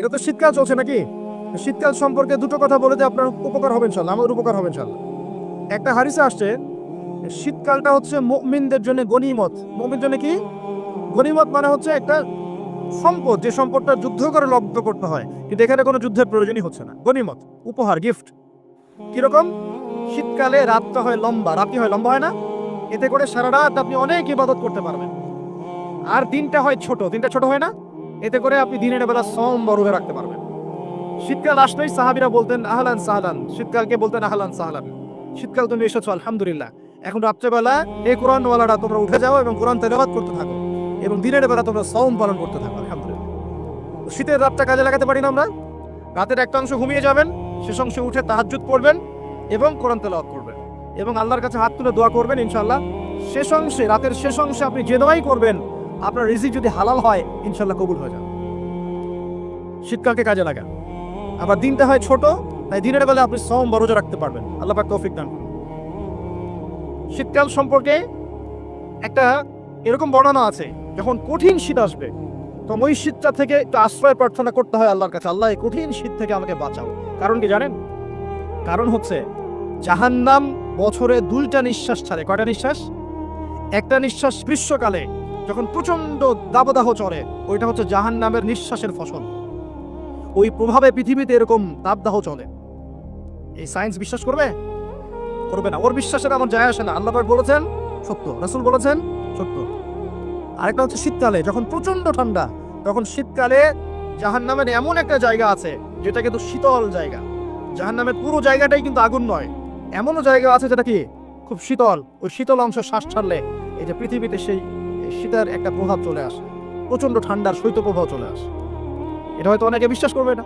এটা তো শীতকাল চলছে নাকি? শীতকাল সম্পর্কে দুটো কথা বলে যে আপনার উপকার হবে ইনশাল্লাহ আমাদের উপকার হবে ইনশাল্লাহ একটা হারিসে আসছে, শীতকালটা হচ্ছে মুমিনদের জন্য গনিমত। মুমিন জন্য কি? গনিমত মানে হচ্ছে একটা সম্পদ, যে সম্পদটা যুদ্ধ করে লব্ধ করতে হয়। কিন্তু এখানে কোনো যুদ্ধের প্রয়োজনই হচ্ছে না। গনিমত, উপহার গিফট কীরকম? শীতকালে রাতটা হয় লম্বা রাতি হয় লম্বা হয় না? এতে করে সারা রাত আপনি অনেক ইবাদত করতে পারবেন। আর দিনটা হয় ছোট, দিনটা ছোট হয় না? এতে করে আপনি দিনের বেলা সম বরুহে রাখতে পারবেন। শীতকাল আসলেই সাহাবিরা বলতেন, আহলান সাহলান। শীতকালকে বলতেন, আহলান সাহলান। শীতকাল তুমি এসেছ, আলহামদুলিল্লাহ। এখন রাত্রেবেলা এই কোরআনওয়ালারা তোমরা উঠে যাও এবং কোরআন তেলাবাদ করতে থাকো এবং দিনের বেলা তোমরা সম পালন করতে থাকো, আলহামদুলিল্লাহ। শীতের রাতটা কাজে লাগাতে পারি না আমরা। রাতের একটা অংশ ঘুমিয়ে যাবেন, শেষ অংশে উঠে তাহাজ্জুদ পড়বেন এবং কোরআন তেলাওয়াত করবেন এবং আল্লাহর কাছে হাত তুলে দোয়া করবেন ইনশাল্লাহ শেষ অংশে, রাতের শেষ অংশে আপনি যে দোয়াই করবেন আপনার রিজিক যদি হালাল হয়, ইনশাল্লাহ কবুল হয়ে যাবে। শীতকালকে কাজে লাগা আবার দিনটা হয় ছোট, তাই দিনের বেলা আপনি সম বরজা রাখতে পারবেন। আল্লাহ তৌফিক দান। শীতকাল সম্পর্কে একটা এরকম বর্ণনা আছে, যখন কঠিন শীত আসবে, তো ওই শীতটা থেকে একটু আশ্রয় প্রার্থনা করতে হয় আল্লাহর কাছে, আল্লাহ কঠিন শীত থেকে আমাকে বাঁচাও। কারণ কি জানেন? কারণ হচ্ছে, জাহান্নাম বছরে দুইটা নিঃশ্বাস ছাড়ে। কয়টা নিঃশ্বাস? একটা নিঃশ্বাস গ্রীষ্মকালে যখন প্রচণ্ড দাবদাহ চড়ে, ওইটা হচ্ছে জাহান্নামের নিঃশ্বাসের ফসল। ওই প্রভাবে পৃথিবীতে এরকম দাবদাহ চলে। এই সায়েন্স বিশ্বাস করবে? করবে না। ওর বিশ্বাসের আমার যায় আসে না। আল্লাহ বলেছেন, সত্য। রাসূল বলেছেন, সত্য। আরেকটা হচ্ছে শীতকালে, যখন প্রচণ্ড ঠান্ডা, তখন শীতকালে জাহান্নামের এমন একটা জায়গা আছে, যেটা কিন্তু শীতল জায়গা। জাহান্নামের পুরো জায়গাটাই কিন্তু আগুন নয়। এমনও জায়গা আছে যেটা কি? খুব শীতল। ওই শীতল অংশ শ্বাস ছাড়লে যে পৃথিবীতে সেই শীতের একটা প্রভাব চলে আসে। প্রচণ্ড ঠান্ডার শৈত্য প্রভাব চলে আসে। এটা হয়তো অনেকে বিশ্বাস করবে না।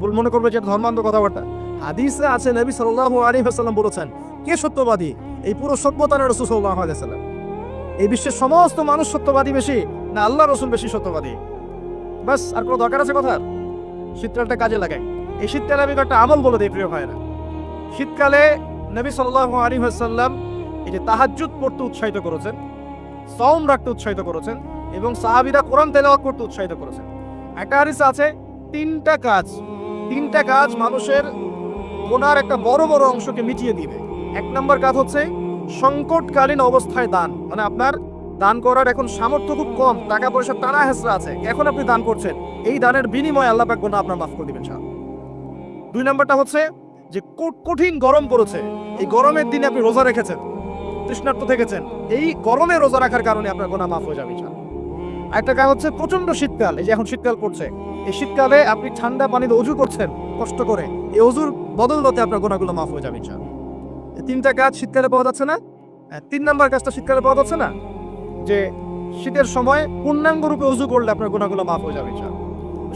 ভুল মনে করবে যে ধর্মান্ধ কথাবার্তা। হাদিসে আছে, নবী সাল্লাল্লাহু আলাইহি ওয়াসাল্লাম বলেছেন, কে সত্যবাদী? এই পুরো সভ্যতা না রাসূল সাল্লাল্লাহু আলাইহি ওয়াসাল্লাম। এই বিশ্বের সমস্ত মানুষ সত্যবাদী বেশি, না আল্লাহ রসুল বেশি সত্যবাদী? বাস, আর কোনো দরকার আছে কথার? শীতকালটা কাজে লাগাই এই শীতকালে আমি একটা আমল বলে দিই, প্রিয় ভাইরা শীতকালে নবী সাল্লাহ আলাইহি ওয়াসাল্লাম এই যে তাহাজ্জুদ পড়তে উৎসাহিত করেছেন। সওম রাখতে উৎসাহিত করেছেন এবং সাহাবিরা কোরআন তেলাওয়াত করতে উৎসাহিত করেছেন। একটা হাদিস আছে, তিনটা কাজ তিনটা কাজ মানুষের ওনার একটা বড় বড় অংশকে মিটিয়ে দিবে। এক নম্বর কাজ হচ্ছে সংকটকালীন অবস্থায় দান। মানে আপনার দান করার এখন সামর্থ্য খুব কম, টাকা পয়সা টানা হেসরা আছে, এখন আপনি দান করছেন, এই দানের বিনিময়ে আল্লাহ পাক গোনা আপনার মাফ করে দিবেন সাহেব দুই নম্বরটা হচ্ছে যে কঠিন গরম পড়েছে, এই গরমের দিনে আপনি রোজা রেখেছেন। তৃষ্ণার্ত থেকেছেন। এই গরমে রোজা রাখার কারণে আপনার গোনা মাফ হয়ে যাবে একটা কাজ হচ্ছে প্রচণ্ড শীতকাল, এই যে এখন শীতকাল পড়ছে, এই শীতকালে আপনি ঠান্ডা পানিতে অজু করছেন, কষ্ট করে, এই অজুর বদলতে আপনার গোনাগুলো মাফ হয়ে যাবে তিনটা কাজ শীতকালে পাওয়া যাচ্ছে না? তিন নাম্বার কাজটা শীতকালে পাওয়া যাচ্ছে না? যে শীতের সময় পূর্ণাঙ্গ রূপে উজু করলে আপনার গুণাগুলো মাফ হয়ে যাবে।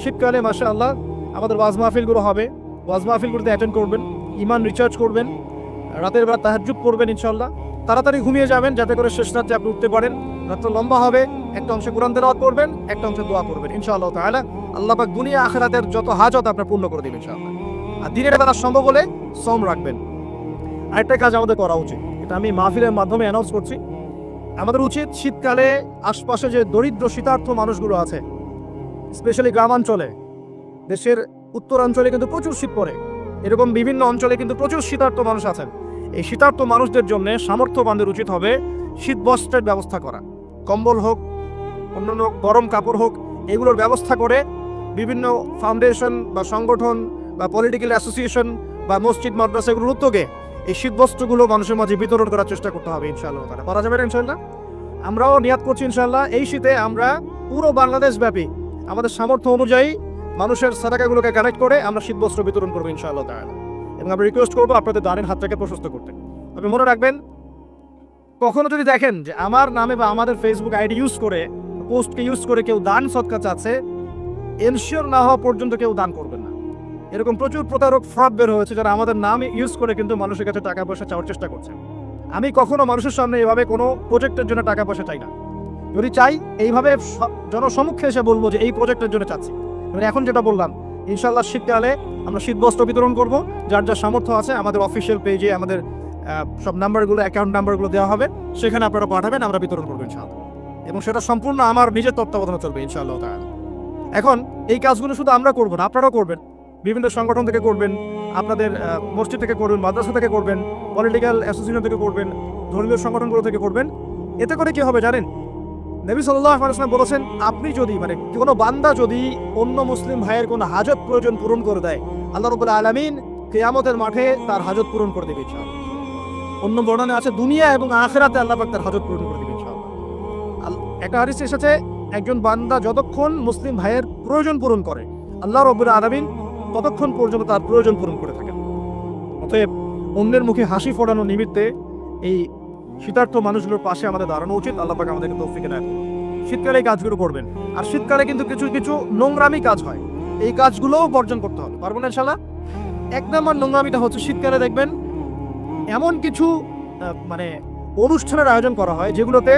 শীতকালে মাসা আল্লাহ আমাদের ওয়াজ মাহফিলগুলো হবে। ওয়াজ মাহফিলগুলোতে অ্যাটেন্ড করবেন ইমান রিচার্জ করবেন, রাতের বেলা তাহাজ্জুদ করবেন ইনশাল্লাহ তাড়াতাড়ি ঘুমিয়ে যাবেন, যাতে করে শেষ রাতে আপনি উঠতে পারেন। রাতটা লম্বা হবে, একটা অংশে কোরআন তেলাওয়াত করবেন একটা অংশে দোয়া করবেন ইনশাআল্লাহ তাআলা। আল্লাহ পাক দুনিয়া আখিরাতের যত হাজত আপনার পূর্ণ করে দিবেন, ইনশাআল্লাহ। আর দিনের বেলা সম্ভব হলে সম রাখবেন। আরেকটা কাজ আমাদের করা উচিত, এটা আমি মাহফিলের মাধ্যমে অ্যানাউন্স করছি। আমাদের উচিত শীতকালে আশপাশে যে দরিদ্র, শীতার্থ মানুষগুলো আছে স্পেশালি গ্রামাঞ্চলে, দেশের উত্তরাঞ্চলে কিন্তু প্রচুর শীত পড়ে। এরকম বিভিন্ন অঞ্চলে কিন্তু প্রচুর শীতার্থ মানুষ আছেন। এই শীতার্থ মানুষদের জন্য সামর্থ্যবানদের উচিত হবে শীত বস্ত্রের ব্যবস্থা করা। কম্বল হোক, অন্যান্য গরম কাপড় হোক, এগুলোর ব্যবস্থা করে বিভিন্ন ফাউন্ডেশন বা সংগঠন বা পলিটিক্যাল অ্যাসোসিয়েশন বা মসজিদ, মাদ্রাসা এগুলোর উদ্যোগে এই শীতবস্ত্রগুলো মানুষের মাঝে বিতরণ করার চেষ্টা করতে হবে ইনশাআল্লাহ পারা যাবে না ইনশাআল্লাহ? আমরাও নিয়াত করছি ইনশাআল্লাহ, এই শীতে আমরা পুরো বাংলাদেশ ব্যাপী আমাদের সামর্থ্য অনুযায়ী মানুষের সাদাকাগুলোকে কানেক্ট করে আমরা শীতবস্ত্র বিতরণ করব ইনশাআল্লাহ তাআলা। এবং আমরা রিকোয়েস্ট করব আপনাদের দানের হাতটাকে প্রশস্ত করতে। আপনি মনে রাখবেন, কখনো যদি দেখেন যে আমার নামে বা আমাদের ফেসবুক আইডি ইউজ করে, পোস্টকে ইউজ করে কেউ দান সৎকার চাচ্ছে এনশিওর না হওয়া পর্যন্ত কেউ দান করবেন না। এরকম প্রচুর প্রতারক ফ্রড বের হয়েছে যারা আমাদের নাম ইউজ করে কিন্তু মানুষের কাছে টাকা পয়সা চাওয়ার চেষ্টা করছে। আমি কখনো মানুষের সামনে এভাবে কোনো প্রজেক্টের জন্য টাকা পয়সা চাই না। যদি চাই, এইভাবে জনসমক্ষে এসে বলব যে এই প্রজেক্টের জন্য চাচ্ছি। এখন যেটা বললাম ইনশাল্লাহ শীতকালে আমরা শীতবস্ত্র বিতরণ করব। যার যার সামর্থ্য আছে, আমাদের অফিসিয়াল পেজে আমাদের সব নাম্বারগুলো অ্যাকাউন্ট নাম্বারগুলো দেওয়া হবে। সেখানে আপনারা পাঠাবেন, আমরা বিতরণ করব ইনশাআল্লাহ। এবং সেটা সম্পূর্ণ আমার নিজের তত্ত্বাবধানে চলবে ইনশাআল্লাহ তাআলা। এখন, এই কাজগুলো শুধু আমরা করব না, আপনারাও করবেন। বিভিন্ন সংগঠন থেকে করবেন, আপনাদের মসজিদ থেকে করবেন, মাদ্রাসা থেকে করবেন পলিটিক্যাল অ্যাসোসিয়েশন থেকে করবেন, ধর্মীয় সংগঠনগুলো থেকে করবেন। এতে করে কি হবে জানেন? নবী সাল্লাহ বলেছেন, আপনি যদি মানে কোনো বান্দা যদি অন্য মুসলিম ভাইয়ের কোনো হাজত প্রয়োজন পূরণ করে দেয়, আল্লাহ রবুল্লা আলমিন কেয়ামতের মাঠে তার হাজত পূরণ করে দেবে অন্য বর্ণনে আছে, দুনিয়া এবং আখেরাতে আল্লাহ তার হাজত পূরণ করে দেবে ইনশাআল্লাহ। আল- একটা হাদিসে এসেছে, একজন বান্দা যতক্ষণ মুসলিম ভাইয়ের প্রয়োজন পূরণ করে, আল্লাহ রবুল্লা আলমিন ততক্ষণ পর্যন্ত তার প্রয়োজন পূরণ করে থাকেন। অতএব অন্যের মুখে হাসি ফোটানো নিমিত্তে এই শীতার্থ মানুষগুলোর পাশে আমাদের দাঁড়ানো উচিত। আল্লাহ পাক আমাদেরকে তৌফিকে দেয় শীতকালে এই কাজগুলো করবেন। আর শীতকালে কিন্তু কিছু কিছু নোংরামি কাজ হয়। এই কাজগুলোও বর্জন করতে হবে। পারব না ইনশাল্লাহ এক নম্বর নোংরামিটা হচ্ছে, শীতকালে দেখবেন এমন কিছু মানে অনুষ্ঠানের আয়োজন করা হয় যেগুলোতে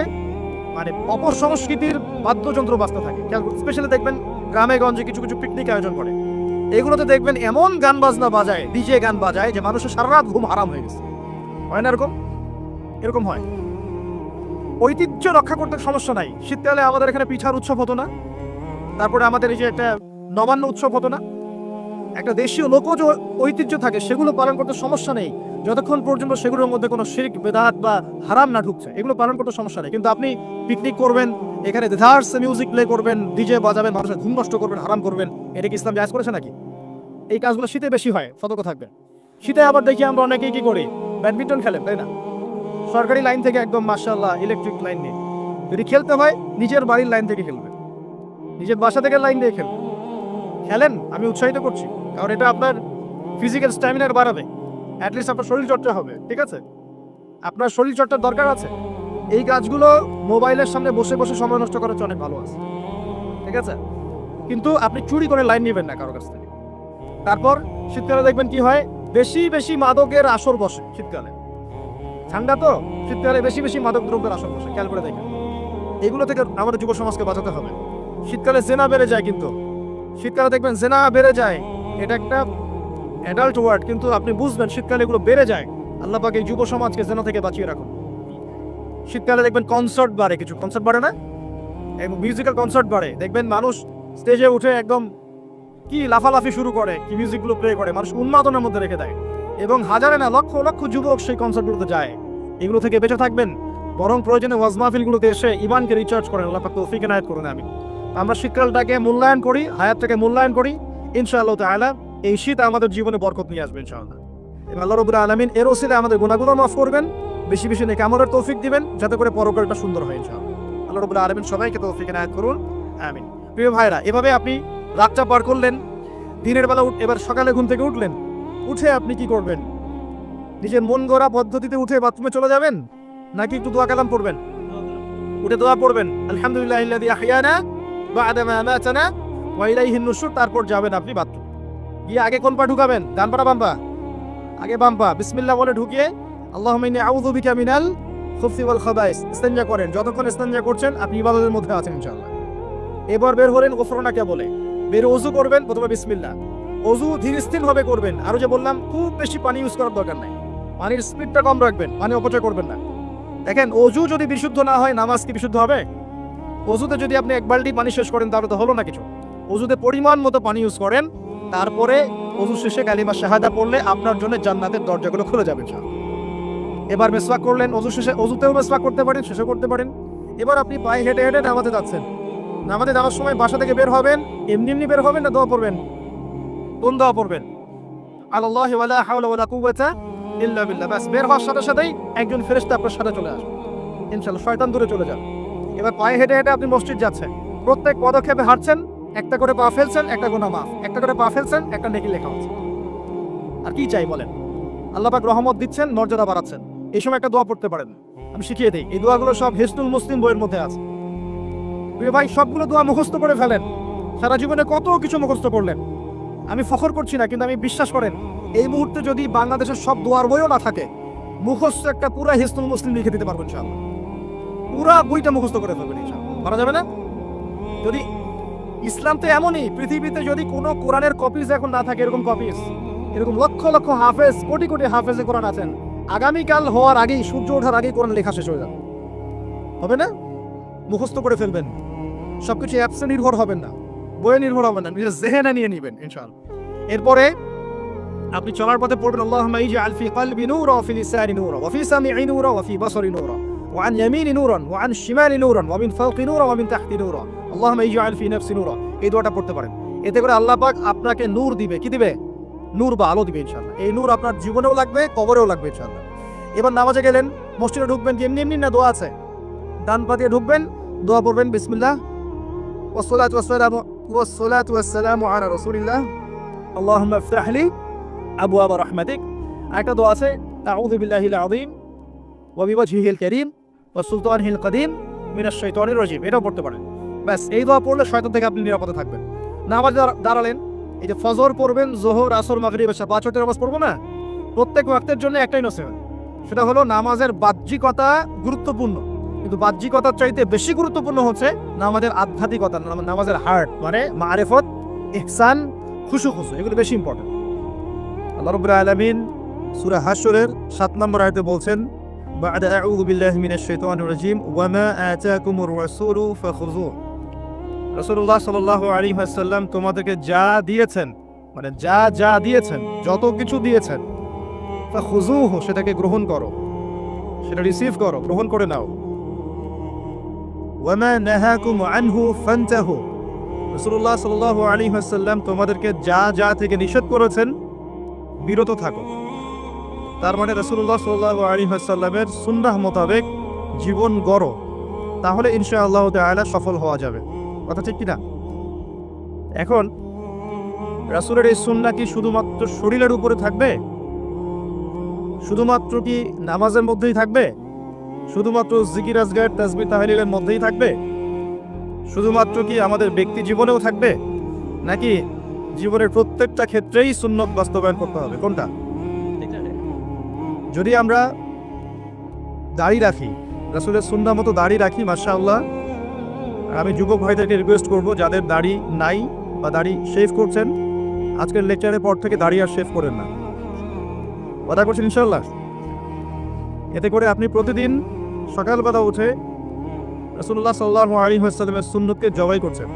মানে অপর সংস্কৃতির বাদ্যযন্ত্র বাজতে থাকে। স্পেশালি দেখবেন গ্রামে গঞ্জে কিছু কিছু পিকনিক আয়োজন করে। এগুলোতে দেখবেন এমন গান বাজনা বাজায় ডিজে গান বাজায় যে মানুষের সারা রাত ঘুম হারাম হয়ে গেছে। হয় না এরকম? এরকম হয়। ঐতিহ্য রক্ষা করতে সমস্যা নাই। শীতকালে আমাদের এখানে পিঠার উৎসব হতো না। তারপরে আমাদের এই যে একটা নবান্ন উৎসব হতো না। একটা দেশীয় লোকজ ঐতিহ্য থাকে, সেগুলো পালন করতে সমস্যা নেই। যতক্ষণ পর্যন্ত সেগুলোর মধ্যে কোনো শিরিক, বেদাত বা হারাম না ঢুকছে, এগুলো পালন করতে সমস্যা নেই। কিন্তু আপনি পিকনিক করবেন, এখানে দেধার্স মিউজিক প্লে করবেন ডিজে বাজাবেন, মানুষের ঘুম নষ্ট করবেন, হারাম করবেন, এটা কি ইসলাম জায়জ করেছে নাকি? এই কাজগুলো শীতে বেশি হয়, সতর্ক থাকবেন। শীতে আবার দেখি আমরা অনেকেই কি করি? ব্যাডমিন্টন খেলেন তাই না? সরকারি লাইন থেকে একদম মার্শাল্লাহ ইলেকট্রিক লাইন নিয়ে। যদি খেলতে হয়, নিজের বাড়ির লাইন থেকে খেলবে। নিজের বাসা থেকে লাইন দিয়ে খেলবে। খেলেন, আমি উৎসাহিত করছি। কারণ এটা আপনার ফিজিক্যাল স্ট্যামিনার বাড়াবে। অ্যাটলিস্ট আপনার শরীর চর্চা হবে, ঠিক আছে? আপনার শরীর চর্চার দরকার আছে। এই কাজগুলো মোবাইলের সামনে বসে বসে সময় নষ্ট করার অনেক ভালো আছে। ঠিক আছে? কিন্তু আপনি চুরি করে লাইন নেবেন না কারও কাছ থেকে। তারপর শীতকালে দেখবেন কি হয়? বেশি বেশি মাদকের আসর বসে শীতকালে। ঠান্ডা তো, শীতকালে বেশি বেশি মাদক দ্রব্যের আসর বসে খেয়াল করে দেখেন। এগুলো থেকে আমাদের যুব সমাজকে বাঁচাতে হবে। শীতকালে জেনা বেড়ে যায় কিন্তু। শীতকালে দেখবেন জেনা বেড়ে যায়। এটা একটা অ্যাডাল্ট ওয়ার্ড কিন্তু আপনি বুঝবেন শীতকালে এগুলো বেড়ে যায়। আল্লাহ পাক যুব সমাজকে জেনা থেকে বাঁচিয়ে রাখুন। শীতকালে দেখবেন কনসার্ট বাড়ে কিছু। কনসার্ট বাড়ে না? মিউজিক্যাল কনসার্ট বাড়ে। দেখবেন মানুষ স্টেজে উঠে একদম কি লাফালাফি শুরু করে, কি মিউজিকগুলো প্লে করে, মানুষ উন্মাদনের মধ্যে রেখে দেয়। এবং হাজারে না লক্ষ লক্ষ যুবক সেই কনসার্টগুলোতে যায়। এগুলো থেকে বেঁচে থাকবেন। বরং প্রয়োজনে ওয়াজ মাহফিলগুলোতে এসে ইমানকে রিচার্জ করেন। আল্লাহ তৌফিক করুন আমি আমরা শীতকালটাকে মূল্যায়ন করি, হায়াতটাকে মূল্যায়ন করি। ইনশাআল্লাহ তাআলা এই শীত আমাদের জীবনে বরকত নিয়ে আসবে, ইনশাআল্লাহ। এবং আল্লাহ রবুল্লাহ আলমিন এর ওসিলে আমাদের গুণাগুলো মাফ করবেন। বেশি বেশি নেই আমলের তৌফিক দিবেন, যাতে করে পরকালটা সুন্দর হয়, ইনশাআল্লাহ। আল্লাহ রবুল্লাহ আলমিন সবাইকে তৌফিক এনায়েত করুন, আমিন। প্রিয় ভাইরা, এভাবে আপনি রাতটা পার করলেন, দিনের বেলা এবার সকালে ঘুম থেকে উঠলেন। উঠে আপনি কি করবেন? নিজের মন গড়া পদ্ধতিতে উঠে বাথরুমে চলে যাবেন? নাকি একটু দোয়া কালাম পড়বেন? উঠে দোয়া পড়বেন। আলহামদুলিল্লাহ ইল্লাযী আহইয়ানা বা'দা মা আমাতানা ওয়া ইলাইহিন নুশুর তারপর যাবেন আপনি বাথরুম। গিয়ে আগে কোন পা ঢুকাবেন? ডান পাটা বাম পা? আগে বাম পা। বিসমিল্লাহ বলে ঢুকিয়ে আল্লাহুম্মা ইন্নী আউযু বিকা মিনাল ওয়াল খাবাইস। ইস্তেনজা করেন। যতক্ষণ ইস্তেনজা করছেন, আপনি ইবাদতের মধ্যে আছেন ইনশাআল্লাহ। এবার বের হলেন গোফরনাকে বলে। বের ওযু করবেন, প্রথমে বিসমিল্লাহ। অজু ধীর স্থির ভাবে করবেন। আরও যে বললাম, খুব বেশি পানি ইউজ করার দরকার নাই। পানির স্পিডটা কম রাখবেন, পানি অপচয় করবেন না। দেখেন, অজু যদি বিশুদ্ধ না হয়, নামাজ কি বিশুদ্ধ হবে? অজুতে যদি আপনি এক বালতি পানি শেষ করেন, তাহলে তো হলো না কিছু। অজুতে পরিমাণ মতো পানি ইউজ করেন, তারপরে অজু শেষে কালিমা শাহাদা পড়লে আপনার জন্য জান্নাতের দরজাগুলো খুলে যাবে। এবার মেসওয়াক করলেন, অজু শেষে, অজুতেও মেসওয়াক করতে পারেন শেষে করতে পারেন। এবার আপনি পায়ে হেঁটে হেঁটে নামাতে যাচ্ছেন। নামাতে যাওয়ার সময় বাসা থেকে বের হবেন, এমনি এমনি বের হবেন না, দোয়া পড়বেন? কোন দোয়া পড়বেন। আল্লাহ ওয়ালা হাওলা ইল্লা বিল্লাহ। বাস বের হওয়ার সাথে সাথেই একজন ফেরেশতা আপনার সাথে চলে আসবে। ইনশাআল্লাহ, শয়তান দূরে চলে যাবে। এবার পায়ে হেঁটে হেঁটে আপনি মসজিদ যাচ্ছেন। প্রত্যেক পদক্ষেপে হাঁটছেন, একটা করে পা ফেলছেন, একটা গোনা মাফ। একটা করে পা ফেলছেন, একটা নেকি লেখা হচ্ছে আর কি চাই বলেন? আল্লাহ পাক রহমত দিচ্ছেন, মর্যাদা বাড়াচ্ছেন। এই সময় একটা দোয়া পড়তে পারেন। আমি শিখিয়ে দিই, এই দোয়াগুলো সব হিসনুল মুসলিম বইয়ের মধ্যে আছে। ভাই, সবগুলো দোয়া মুখস্থ করে ফেলেন। সারা জীবনে কত কিছু মুখস্থ করলেন। আমি ফখর করছি না, কিন্তু আমি বিশ্বাস করেন, এই মুহূর্তে যদি বাংলাদেশের সব দোয়ার বইও না থাকে, মুখস্থ একটা পুরা হিসনুল মুসলিম লিখে দিতে পারব ইনশাআল্লাহ। পুরা বইটা মুখস্থ করে ফেলবেন ইনশাআল্লাহ। পারা যাবে না? যদি ইসলাম তো এমনই, পৃথিবীতে যদি কোনো কোরআনের কপিজ এখন না থাকে, এরকম কপিজ এরকম লক্ষ লক্ষ হাফেজ, কোটি কোটি হাফেজে কোরআন আছেন, আগামীকাল হওয়ার আগেই, সূর্য ওঠার আগেই কোরআন লেখা শেষ হয়ে যাবে। হবে না? মুখস্থ করে ফেলবেন। সবকিছু অ্যাপসে নির্ভর হবেন না। বয়ে নির্ভর হবেন না, নিজের জেহেনা নিয়ে নেবেন, ইনশাআল্লাহ। এরপরে আপনি চলার পথে পড়বেন আল্লাহ ইজআল আলফি কলবি নূরা ওয়া ফি লিসানি নূরা ওয়া ফি সামিঈ নূরা ওয়া ফি বসরি নূরা ওয়া আন ইয়ামিনি নূরান ওয়া আন শিমালি নূরান ওয়া মিন ফাওকি নূরা ওয়া মিন তাহতি নূরা। আল্লাহ ইজআল আলফি নাফসি নূরা। এই দোয়াটা পড়তে পারেন। এতে করে আল্লাহ পাক আপনাকে নূর দিবে। কি দিবে? নূর বা আলো দিবে, ইনশাআল্লাহ। এই নূর আপনার জীবনেও লাগবে, কবরেও লাগবে, ইনশাআল্লাহ। এবার নামাজে গেলেন, মসজিদে ঢুকবেন এমনি এমনি না দোয়া আছে? ডান পা দিয়ে ঢুকবেন, দোয়া পড়বেন, বিসমিল্লাহ। ওয়াসসালাতু ওয়াসসালামু والصلاة والسلام على رسول الله اللهم افتح لي أبواب رحمتك একটা দোয়া আছে أعوذ بالله العظيم وبوجهه الكريم وسلطانه القديم من الشيطان الرجيم এটাও পড়তে পারেন ব্যাস এই দোয়া পড়লে শয়তান থেকে আপনি নিরাপদে থাকবেন নামাজ দাঁড়া- দাঁড়ালেন এই যে ফজর পড়বেন জোহর আসর মাগরিব এসা পাঁচ ওয়াক্তের নামাজ পড়বো না প্রত্যেক ওয়াক্তের জন্য একটাই নসিহত সেটা হলো নামাজের বাহ্যিকতা গুরুত্বপূর্ণ কিন্তু বাহ্যিকতার চাইতে বেশি গুরুত্বপূর্ণ হচ্ছে নামাজের আধ্যাত্মিকতা নাম- নামাজের হার্ট মানে মারেফত ইহসান খুশু খুশু এগুলো বেশি ইম্পর্টেন্ট আল্লাহ রব্বুল আলামিন সূরা হাশরের 7 নম্বর আয়াতে বলছেন بعد أعوذ بالله من الشيطان الرجيم وما آتاكم الرسول فخذوه রাসূলুল্লাহ সাল্লাল্লাহু আলাইহি ওয়াসাল্লাম তোমাদেরকে যা দিয়েছেন মানে যা যা দিয়েছেন যত কিছু দিয়েছেন ফাখুযুহু সেটাকে গ্রহণ করো সেটা রিসিভ করো গ্রহণ করে নাও তোমাদেরকে যা যা থেকে নিষেধ করেছেন, বিরত থাকো। তার মানে রসুল্লাহ সাল্লাল্লাহু আলাইহি ওয়াসাল্লামের সুন্নাহ মোতাবেক জীবন গড়ো, তাহলে ইনশাআল্লাহ তাআলা সফল হওয়া যাবে। কথা ঠিক কিনা? এখন, রাসূলের এই সুন্না কি শুধুমাত্র শরীরের উপরে থাকবে? শুধুমাত্র কি নামাজের মধ্যেই থাকবে? শুধুমাত্র জিকির আজগার তাসবি তাহলিলের মধ্যেই থাকবে? শুধুমাত্র কি আমাদের ব্যক্তি জীবনেও থাকবে? নাকি জীবনের প্রত্যেকটা ক্ষেত্রেই সুন্নত বাস্তবায়ন করতে হবে? কোনটা? যদি আমরা দাড়ি রাখি, রাসুলের সুন্না মতো দাড়ি রাখি মাসা আল্লাহ আমি যুবক ভাইদেরকে রিকোয়েস্ট করব, যাদের দাড়ি নাই বা দাড়ি শেভ করছেন, আজকের লেকচারের পর থেকে দাড়ি আর শেভ করেন না। কথা করছেন ইনশাল্লাহ এতে করে আপনি প্রতিদিন সকালবেলা উঠে রসুল্লাহ সাল্লাহ আলী হাসালামের সুন্নতকে জবাই করছেন।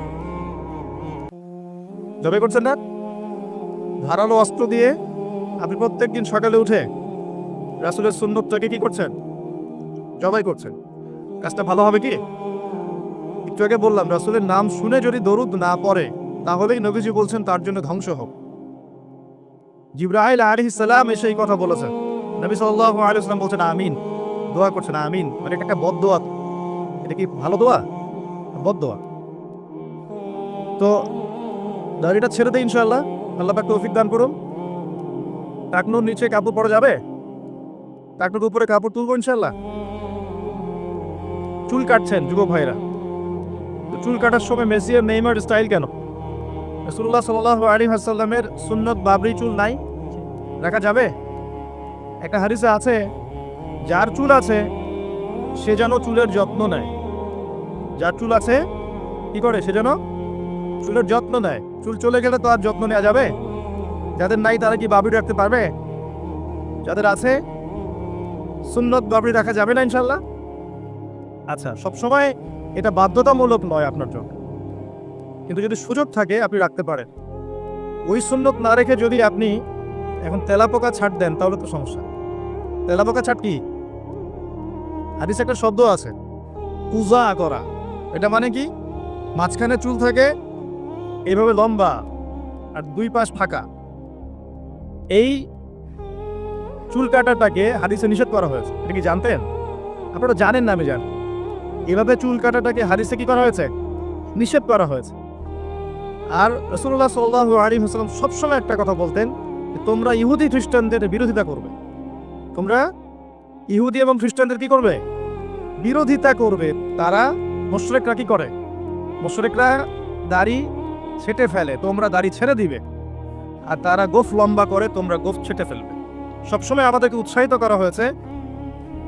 জবাই করছেন না? ধারালো অস্ত্র দিয়ে আপনি প্রত্যেকদিন সকালে উঠে রাসুলের সুন্নতটাকে কি করছেন? জবাই করছেন। কাজটা ভালো হবে কি? একটু আগে বললাম, রাসুলের নাম শুনে যদি দরুদ না পড়ে, তাহলেই নবীজি বলছেন তার জন্য ধ্বংস হোক। জিব্রাহিল আলী সালাম এসে এই কথা বলেছেন। নবী সাল্লাহ আলিয়াল্লাম বলছেন, আমিন। দোয়া করছেন আমিন। মানে এটা একটা বদ দোয়া। এটা কি ভালো দোয়া? বদ দোয়া। তো দাড়িটা ছেড়ে দেয় ইনশাল্লাহ আল্লাহ পাক তৌফিক দান করুন। টাকনুর নিচে কাপড় পরা যাবে? টাকনুর উপরে কাপড় তুলবো ইনশাল্লাহ চুল কাটছেন যুবক ভাইরা। চুল কাটার সময় মেসি আর নেইমার স্টাইল কেন? রসুল্লাহ সাল্লাহ আলী হাসাল্লামের সুন্নত বাবরি চুল নাই? রাখা যাবে? একটা হারিসে আছে যার চুল আছে, সে যেন চুলের যত্ন নেয়। যার চুল আছে, কি করে? সে যেন চুলের যত্ন নেয়। চুল চলে গেলে তো আর যত্ন নেওয়া যাবে? যাদের নাই তারা কি বাবরি রাখতে পারবে? যাদের আছে, সুন্নত বাবরি রাখা যাবে না ইনশাল্লাহ আচ্ছা সবসময় এটা বাধ্যতামূলক নয় আপনার জন্য। কিন্তু যদি সুযোগ থাকে, আপনি রাখতে পারেন। ওই সুন্নত না রেখে যদি আপনি এখন তেলাপোকা ছাড় দেন, তাহলে তো সমস্যা। তেলাপোকা ছাড় কি? হাদিস একটা শব্দ আছে পূজা করা। এটা মানে কি? মাঝখানে চুল থাকে, এইভাবে লম্বা, আর দুই পাশ ফাঁকা। এই চুল কাটাটাকে হাদিসে নিষেধ করা হয়েছে। এটা কি জানতেন? আপনারা জানেন না, আমি জানি। এভাবে চুল কাটাটাকে হাদিসে কি করা হয়েছে? নিষেধ করা হয়েছে। আর রসুল্লাহ সাল্লাহ আলী হাসলাম সবসময় একটা কথা বলতেন তোমরা ইহুদি খ্রিস্টানদের বিরোধিতা করবে। তোমরা ইহুদি এবং খ্রিস্টানদের কি করবে? বিরোধিতা করবে। তারা মোশরেকরা কি করে? মোশরেকরা দাড়ি ছেটে ফেলে, তোমরা দাড়ি ছেড়ে দিবে। আর তারা গোফ লম্বা করে, তোমরা গোফ ছেটে ফেলবে। সবসময় আমাদেরকে উৎসাহিত করা হয়েছে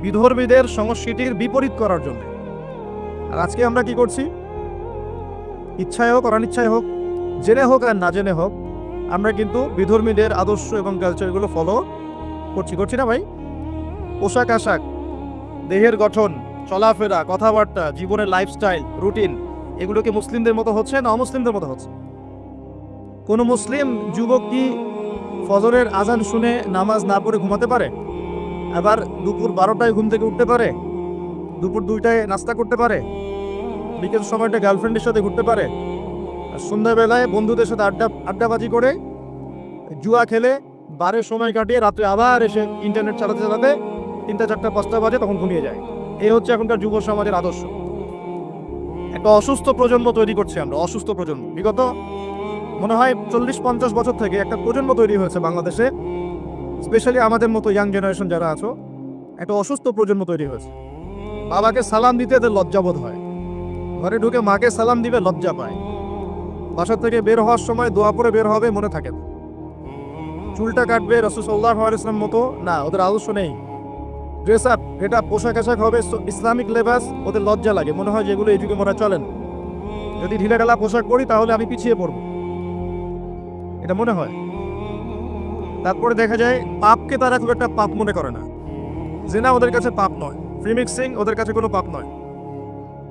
বিধর্মীদের সংস্কৃতির বিপরীত করার জন্য। আর আজকে আমরা কি করছি? ইচ্ছায় হোক, অনিচ্ছায় হোক, জেনে হোক আর না জেনে হোক, আমরা কিন্তু বিধর্মীদের আদর্শ এবং কালচারগুলো ফলো করছি। করছি না ভাই? পোশাক আশাক, দেহের গঠন, চলাফেরা, কথাবার্তা, জীবনের লাইফস্টাইল রুটিন এগুলো কি মুসলিমদের মতো হচ্ছে না অমুসলিমদের মতো হচ্ছে? কোনো মুসলিম যুবক কি ফজরের আজান শুনে নামাজ না পড়ে ঘুমাতে পারে? আবার দুপুর বারোটায় ঘুম থেকে উঠতে পারে? দুপুর দুইটায় নাস্তা করতে পারে? বিকেল সময়টা গার্লফ্রেন্ডের সাথে ঘুরতে পারে? সন্ধ্যাবেলায় বন্ধুদের সাথে আড্ডা, আড্ডাবাজি করে, জুয়া খেলে বারের সময় কাটিয়ে রাত্রে আবার এসে ইন্টারনেট চালাতে চালাতে তিনটা চারটা পাঁচটা বাজে তখন ঘুমিয়ে যায়। এই হচ্ছে এখনকার যুব সমাজের আদর্শ। একটা অসুস্থ প্রজন্ম তৈরি করছি আমরা, অসুস্থ প্রজন্ম। বিগত মনে হয় চল্লিশ পঞ্চাশ বছর থেকে একটা প্রজন্ম তৈরি হয়েছে বাংলাদেশে, স্পেশালি আমাদের মতো ইয়াং জেনারেশন যারা আছো, একটা অসুস্থ প্রজন্ম তৈরি হয়েছে। বাবাকে সালাম দিতে এদের লজ্জাবোধ হয়। ঘরে ঢুকে মাকে সালাম দিবে, লজ্জা পায়। বাসা থেকে বের হওয়ার সময় দোয়া পরে বের হবে মনে থাকে। চুলটা কাটবে রসুসল্লাহ ইসলাম মতো, না, ওদের আদর্শ নেই। ড্রেস আপ এটা পোশাক আশাক হবে ইসলামিক লেবাস ওদের লজ্জা লাগে। মনে হয় যেগুলো এই যুগে মনে চলেন যদি ঢিলেঢালা পোশাক পরি, তাহলে আমি পিছিয়ে পড়ব। এটা মনে হয়। তারপরে দেখা যায়, পাপকে তারা খুব একটা পাপ মনে করে না। জেনা ওদের কাছে পাপ নয়। ফ্রিমিক্সিং ওদের কাছে কোনো পাপ নয়।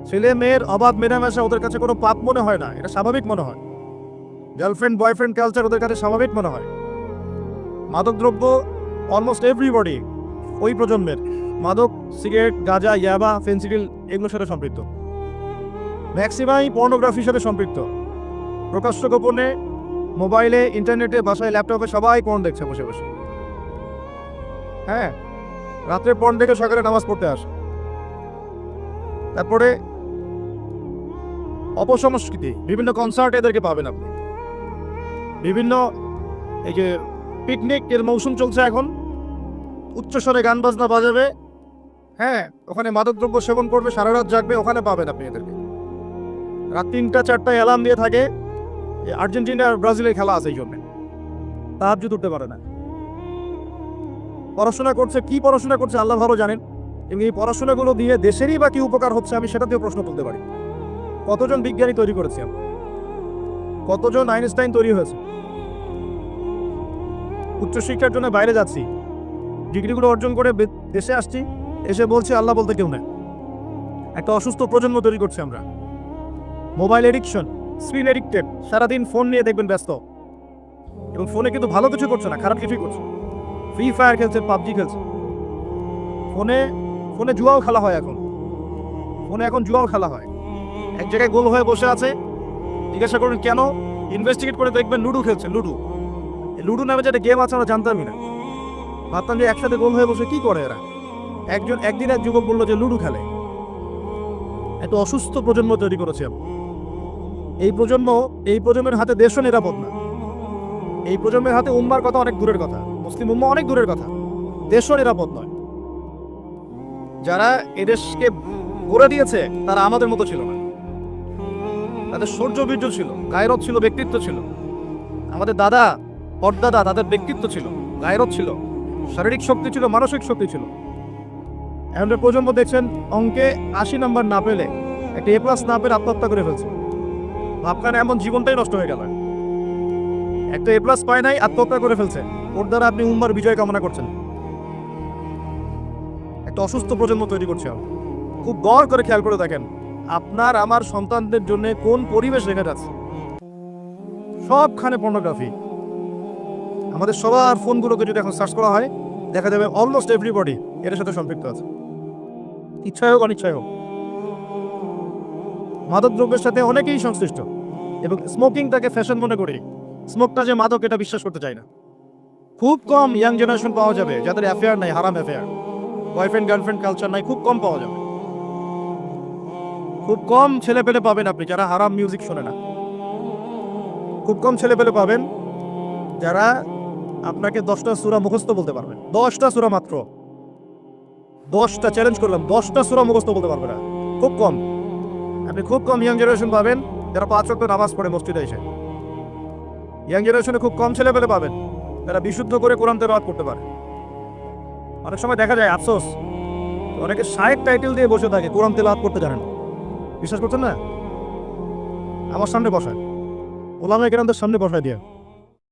ছেলে, মেয়ের অবাধ মেলামেশা ওদের কাছে কোনো পাপ মনে হয় না। এটা স্বাভাবিক মনে হয়। গার্লফ্রেন্ড বয়ফ্রেন্ড কালচার ওদের কাছে স্বাভাবিক মনে হয়। মাদকদ্রব্য অলমোস্ট এভরিবডি ওই প্রজন্মের। মাদক, সিগারেট, গাঁজা, ইয়াবা, ফেন্সিডিল এগুলোর সাথে সম্পৃক্ত। ম্যাক্সিমাই পর্নোগ্রাফির সাথে সম্পৃক্ত। প্রকাশ্য গোপনে মোবাইলে, ইন্টারনেটে, বাসায়, ল্যাপটপে সবাই পর্ন দেখছে বসে বসে। হ্যাঁ রাত্রে পর্ন দেখে সকালে নামাজ পড়তে আসে। তারপরে অপসংস্কৃতি, বিভিন্ন কনসার্ট এদেরকে পাবেন আপনি। বিভিন্ন এই যে পিকনিক এর মৌসুম চলছে এখন। উচ্চস্বরে গান বাজনা বাজাবে? হ্যাঁ ওখানে মাদকদ্রব্য সেবন করবে, সারা রাত জাগবে, ওখানে পাবেন আপনি এদেরকে। রাত তিনটা, চারটায় অ্যালার্ম দিয়ে থাকে আর্জেন্টিনা আর ব্রাজিলের খেলা আছে এই জন্য। তাহার উঠতে পারে না। পড়াশোনা করছে, কি পড়াশোনা করছে আল্লাহ ভালো জানেন। এবং এই পড়াশোনাগুলো দিয়ে দেশেরই বা কি উপকার হচ্ছে আমি সেটাতেও প্রশ্ন তুলতে পারি। কতজন বিজ্ঞানী তৈরি করেছি আমরা? কতজন আইনস্টাইন তৈরি হয়েছে? উচ্চশিক্ষার জন্য বাইরে যাচ্ছি। ডিগ্রিগুলো অর্জন করে দেশে আসছি, এসে বলছি, আল্লাহ বলতে কেউ নেই। একটা অসুস্থ প্রজন্ম তৈরি করছি আমরা। মোবাইল এডিকশন স্ক্রিন এডিক্টেড সারাদিন ফোন নিয়ে দেখবেন ব্যস্ত। এবং ফোনে কিন্তু ভালো কিছু করছে না, খারাপ কিছুই করছে ফ্রি ফায়ার খেলছে, পাবজি খেলছে। ফোনে ফোনে জুয়াও খেলা হয় এখন। ফোনে এখন জুয়াও খেলা হয়। এক জায়গায় গোল হয়ে বসে আছে। জিজ্ঞাসা করুন, কেন? ইনভেস্টিগেট করে দেখবেন, লুডু খেলছে, লুডু। লুডো নামে যেটা গেম আছে, আমরা জানতামই না। ভাবতাম যে একসাথে গোল হয়ে বসে কি করে এরা? একজন একদিন এক যুবক বলল যে লুডু খেলে। এত অসুস্থ প্রজন্ম তৈরি করেছে এই প্রজন্ম, এই প্রজন্মের হাতে দেশও নিরাপদ না। এই প্রজন্মের হাতে উম্মার কথা অনেক দূরের কথা। মুসলিম উম্মা অনেক দূরের কথা। দেশও নিরাপদ নয়। যারা এদেশকে গড়ে দিয়েছে, তারা আমাদের মতো ছিল না। তাদের সৌর্য বীর্য ছিল, গায়রত ছিল, ব্যক্তিত্ব ছিল। আমাদের দাদা পর্দাদা তাদের ব্যক্তিত্ব ছিল, গায়রত ছিল। শারীরিক শক্তি ছিল, মানসিক শক্তি ছিল। এখন প্রজন্ম দেখছেন, অঙ্কে আশি নাম্বার না পেলে একটা এ প্লাস না পেলে আত্মহত্যা করে ফেলছে। ভাবখানে এমন জীবনটাই নষ্ট হয়ে গেল। একটা এ প্লাস পায় নাই, আত্মহত্যা করে ফেলছে। ওর দ্বারা আপনি উম্মার বিজয় কামনা করছেন। একটা অসুস্থ প্রজন্ম তৈরি করছে খুব গড় করে খেয়াল করে দেখেন, আপনার, আমার সন্তানদের জন্য কোন পরিবেশ রেখে যাচ্ছে। সবখানে পর্নোগ্রাফি আমাদের সবার ফোনগুলোকে যদি এখন সার্চ করা হয়, দেখা যাবে অলমোস্ট এভরিবডি এর সাথে সম্পৃক্ত আছে। ইচ্ছায় হোক, অনিচ্ছায় হোক। মাদক দ্রব্যের সাথে অনেকেই সংশ্লিষ্ট এবং স্মোকিংটাকে ফ্যাশন মনে করি। স্মোকটা যে মাদক, এটা বিশ্বাস করতে চাই না। খুব কম ইয়াং জেনারেশন পাওয়া যাবে যাদের অ্যাফেয়ার নাই, হারাম অ্যাফেয়ার বয়ফ্রেন্ড গার্লফ্রেন্ড কালচার নাই, খুব কম পাওয়া যাবে। খুব কম ছেলে পেলে পাবেন আপনি যারা হারাম মিউজিক শোনে না। খুব কম ছেলে পেলে পাবেন যারা আপনাকে দশটা সুরা মুখস্থ বলতে পারবেন। দশটা সুরা মাত্র। দশটা চ্যালেঞ্জ করলাম, দশটা সুরা মুখস্থ বলতে পারবে না। খুব কম। আপনি খুব কম ইয়াং জেনারেশন পাবেন, যারা পাঁচ ওয়াক্ত নামাজ পড়ে মসজিদে এসে। ইয়াং জেনারেশনে খুব কম ছেলে পেলে পাবেন, যারা বিশুদ্ধ করে কোরআন তেলাওয়াত করতে পারে। অনেক সময় দেখা যায়, আফসোস, অনেকে শায়েক টাইটেল দিয়ে বসে থাকে, কোরআন তেলাওয়াত করতে জানেন বিশ্বাস করছেন না? আমার সামনে বসায়। ওলামা কেরামদের সামনে বসায় দিয়ে।